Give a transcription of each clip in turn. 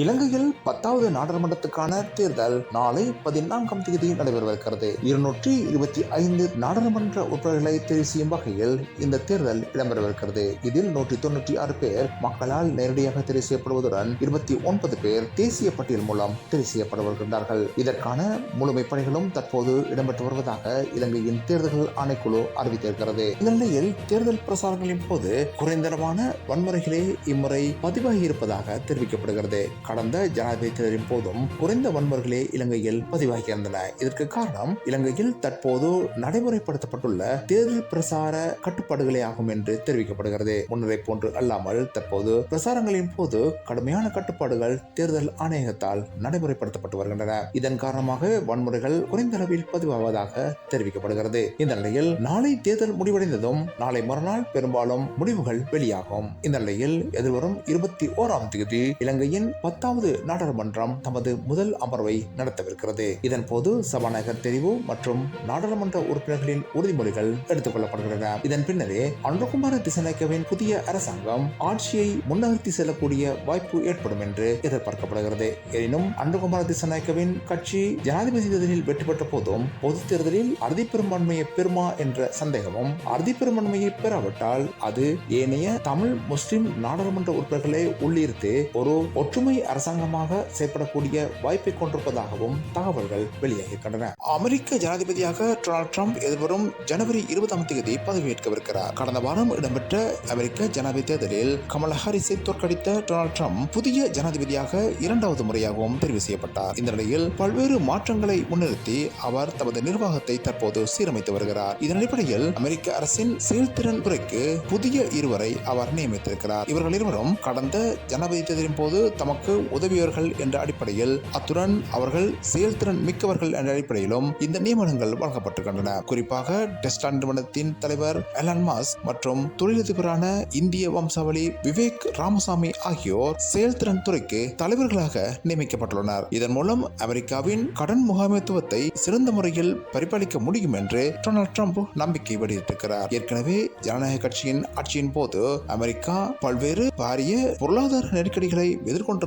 இலங்கையில் பத்தாவது நாடாளுமன்றத்துக்கான தேர்தல் நாளை பதினான்காம் தேதி நடைபெறவிருக்கிறது. இருநூற்றி இருபத்தி ஐந்து நாடாளுமன்ற உறுப்பினர்களை தெரிவு செய்யும் வகையில் இந்த தேர்தல் இடம்பெறவிருக்கிறது. இதில் நூற்றி தொண்ணூற்றி ஆறு பேர் மக்களால் நேரடியாக தெரிவு செய்யப்படுவதுடன் இருபத்தி ஒன்பது பேர் தேசிய பட்டியல் மூலம் தெரிவு செய்யப்படவிருக்கின்றார்கள். இதற்கான முழுமை பணிகளும் தற்போது இடம்பெற்று வருவதாக இலங்கையின் தேர்தல்கள் ஆணைக்குழு அறிவித்திருக்கிறது. இந்த நிலையில் தேர்தல் பிரசாரங்களின் போது குறைந்தளவான வன்முறைகளே இம்முறை பதிவாகி இருப்பதாக தெரிவிக்கப்படுகிறது. கடந்த ஜனாதிபதி தேர்தலின் போதும் குறைந்த வன்முறைகளே இலங்கையில் பதிவாகியிருந்தன. இதற்கு காரணம் இலங்கையில் தற்போது நடைமுறைப்படுத்தப்பட்டுள்ள தேர்தல் பிரசார கட்டுப்பாடுகளே ஆகும் என்று தெரிவிக்கப்படுகிறது. முன்னரை போன்று அல்லாமல் தற்போது பிரசாரங்களின் போது கடுமையான கட்டுப்பாடுகள் தேர்தல் ஆணையகத்தால் நடைமுறைப்படுத்தப்பட்டு வருகின்றன. இதன் காரணமாக வன்முறைகள் குறைந்த அளவில் பதிவாவதாக தெரிவிக்கப்படுகிறது. இந்த நிலையில் நாளை தேர்தல் முடிவடைந்ததும் நாளை மறுநாள் பெரும்பாலும் முடிவுகள் வெளியாகும். இந்த நிலையில் எதிர்வரும் இருபத்தி ஓராம் தேதி இலங்கையின் பத்தாவது நாடாளுமன்றம் தமது முதல் அமர்வை நடத்தவிருக்கிறது. இதன் போது சபாநாயகர் தெரிவு மற்றும் நாடாளுமன்ற உறுப்பினர்களின் உறுதிமொழிகள் எடுத்துக் கொள்ளப்படுகின்றன. இதன் பின்னரே அனுகுமார திசநாயக்கவின் புதிய அரசாங்கம் ஆட்சியை முன்னகர்த்தி செல்லக்கூடிய வாய்ப்பு ஏற்படும் என்று எதிர்பார்க்கப்படுகிறது. எனினும் அனுகுமார திசநாயக்கவின் கட்சி ஜனாதிபதி தேர்தலில் வெற்றி பெற்ற போதும் பொது தேர்தலில் அறுதி பெரும்பான்மையை பெறுமா என்ற சந்தேகமும் அறுதி பெரும்பான்மையை பெறாவிட்டால் அது ஏனைய தமிழ் முஸ்லிம் நாடாளுமன்ற உறுப்பினர்களை உள்ளீர்த்து ஒரு ஒற்றுமை அரசாங்கமாக செயல்படக்கூடிய வாய்ப்பை கொண்டிருப்பதாகவும் தகவல்கள் வெளியாகியிருக்கின்றன. அமெரிக்க ஜனாதிபதியாக டொனால்ட் ட்ரம்ப் எதிர்வரும் ஜனவரி இருபதாம் தேதி பதவியேற்கவிருக்கிறார். கடந்த வாரம் இடம்பெற்ற அமெரிக்க ஜனாதிபதி தேர்தலில் கமலா ஹாரிஸை தோற்கடித்த டொனால்ட் ட்ரம்ப் புதிய ஜனாதிபதியாக இரண்டாவது முறையாகவும் தெரிவு செய்யப்பட்டார். இந்த நிலையில் பல்வேறு மாற்றங்களை முன்னிறுத்தி அவர் தமது நிர்வாகத்தை தற்போது சீரமைத்து வருகிறார். இதன் அடிப்படையில் அமெரிக்க அரசின் செயல்திறன் துறைக்கு புதிய இருவரை அவர் நியமித்திருக்கிறார். இவர்கள் இருவரும் கடந்த ஜனாதிபதி தேர்தலின் போது தமக்கு உதவியவர்கள் என்ற அடிப்படையில் அத்துடன் அவர்கள் செயல்திறன் மிக்கவர்கள் என்ற அடிப்படையிலும் இந்த நியமனங்கள் வழங்கப்பட்டிருக்கின்றன. குறிப்பாக டெஸ்டா நிறுவனத்தின் தலைவர் எலான் மாஸ் மற்றும் தொழிலதிபரான இந்திய வம்சாவளி விவேக் ராமசாமி ஆகியோர் செயல்திறன் துறைக்கு தலைவர்களாக நியமிக்கப்பட்டுள்ளனர். இதன் மூலம் அமெரிக்காவின் கடன் முகாமைத்துவத்தை சிறந்த முறையில் பரிபாலிக்க முடியும் என்று டொனால்ட் ட்ரம்ப் நம்பிக்கை வெளியிட்டிருக்கிறார். ஏற்கனவே ஜனநாயக கட்சியின் ஆட்சியின் போது அமெரிக்கா பல்வேறு பாரிய பொருளாதார நெருக்கடிகளை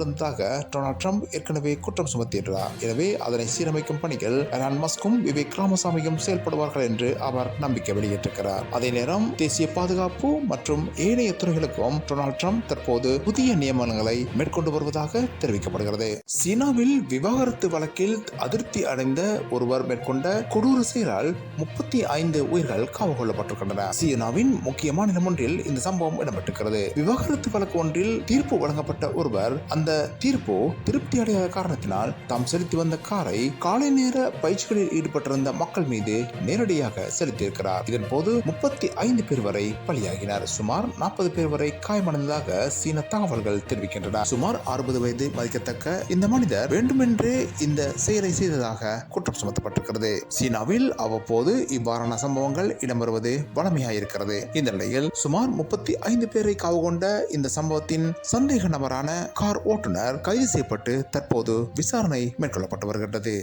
எதிர்கொண்டிருந்ததாக டொனால்ட் ட்ரம்ப் ஏற்கனவே குற்றம் சுமத்தியிருந்தார் எனவே அதனை சீரமைக்கும் பணிகள் எலான் மஸ்கும் விவேக் ராமசாமியும் செயல்படுவார்கள் என்று அவர் நம்பிக்கை வெளியிட்டிருக்கிறார். அதே நேரம் தேசிய பாதுகாப்பு மற்றும் ஏனைய துறைகளுக்கும் டொனால்ட் ட்ரம்ப் தற்போது புதிய நியமனங்களை மேற்கொண்டு வருவதாக தெரிவிக்கப்படுகிறது. சீனாவில் விவாகரத்து வழக்கில் அதிருப்தி அடைந்த ஒருவர் மேற்கொண்ட கொடூர செயலால் முப்பத்தி ஐந்து உயிர்கள் காவு கொள்ளப்பட்டிருக்கின்றன சீனாவின் முக்கிய மாநிலம் ஒன்றில் இந்த சம்பவம் இடம்பெற்றிருக்கிறது. விவாகரத்து வழக்கு ஒன்றில் தீர்ப்பு வழங்கப்பட்ட ஒருவர் அந்த தீர்ப்போ திருப்தி அடையாத காரணத்தினால் தாம் செலுத்தி வந்த காரை காலை நேர பயிற்சிகளில் ஈடுபட்டிருந்த மக்கள் மீது நேரடியாக செலுத்தியிருக்கிறார். இதன் போது முப்பத்தி ஐந்து பேர் வரை பலியாகினர். சுமார் நாற்பது பேர் வரை காயமடைந்ததாக சீன தகவல்கள் தெரிவிக்கின்றன. சுமார் அறுபது வயது மதிக்கத்தக்க இந்த மனிதர் வேண்டுமென்றே இந்த செயலை செய்ததாக குற்றம் சுமத்தப்பட்டிருக்கிறது. சீனாவில் அவ்வப்போது இவ்வாறான சம்பவங்கள் இடம்பெறுவது வளமையாயிருக்கிறது. இந்த நிலையில் சுமார் முப்பத்தி ஐந்து பேரை காவு கொண்ட இந்த சம்பவத்தின் சந்தேக நபரான கார் ஓட்டுநர் கைது செய்யப்பட்டு தற்போது விசாரணை மேற்கொள்ளப்பட்டு வருகின்றது.